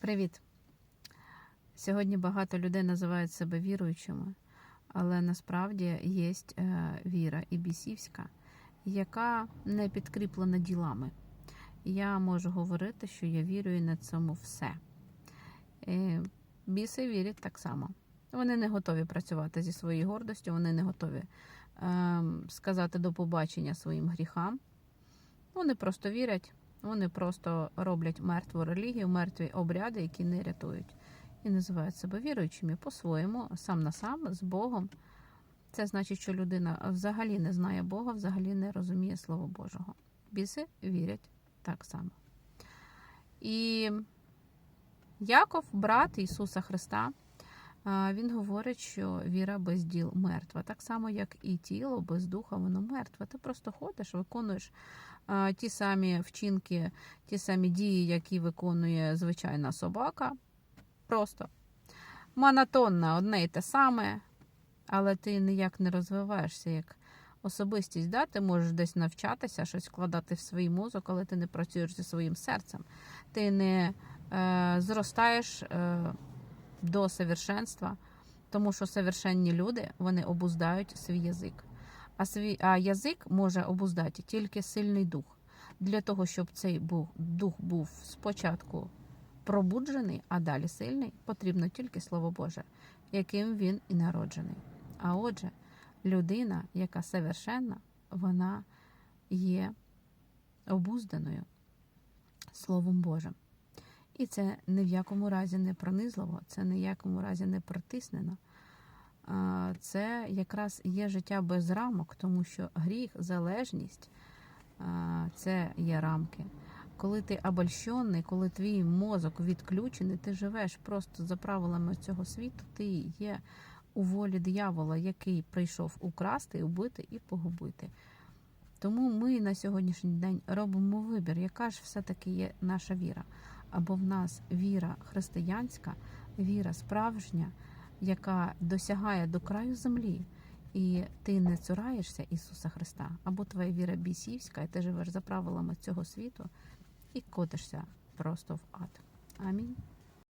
Привіт! Сьогодні багато людей називають себе віруючими, але насправді є віра і бісівська, яка не підкріплена ділами. Я можу говорити, що я вірю на цьому все. Біси вірять так само. Вони не готові працювати зі своєю гордостю, вони не готові е, сказати до побачення своїм гріхам. Вони просто вірять, вони просто роблять мертву релігію, мертві обряди, які не рятують. І називають себе віруючими по-своєму, сам на сам, з Богом. Це значить, що людина взагалі не знає Бога, взагалі не розуміє Слово Божого. Біси вірять так само. І Яков, брат Ісуса Христа, він говорить, що віра без діл мертва. Так само, як і тіло без духа, воно мертве. Ти просто ходиш, виконуєш ті самі вчинки, ті самі дії, які виконує звичайна собака. Просто монотонно одне і те саме, але ти ніяк не розвиваєшся як особистість. Да? Ти можеш десь навчатися, щось вкладати в свій мозок, але ти не працюєш зі своїм серцем. Ти не е, зростаєш е, до совершенства, тому що совершенні люди вони обуздають свій язик. А свій а язик може обуздати тільки сильний дух. Для того, щоб цей дух був спочатку пробуджений, а далі сильний, потрібно тільки Слово Боже, яким він і народжений. А отже, людина, яка совершенна, вона є обузданою Словом Божим. І це ні в якому разі не пронизливо, це ні в якому разі не притиснено. Це якраз є життя без рамок, тому що гріх, залежність це є рамки. Коли ти обольщений, коли твій мозок відключений, ти живеш просто за правилами цього світу, ти є у волі диявола, який прийшов украсти, убити і погубити. Тому ми на сьогоднішній день робимо вибір, яка ж все-таки є наша віра. Або в нас віра християнська, віра справжня, яка досягає до краю землі, і ти не цураєшся Ісуса Христа, або твоя віра бісівська, і ти живеш за правилами цього світу і котишся просто в ад. Амінь.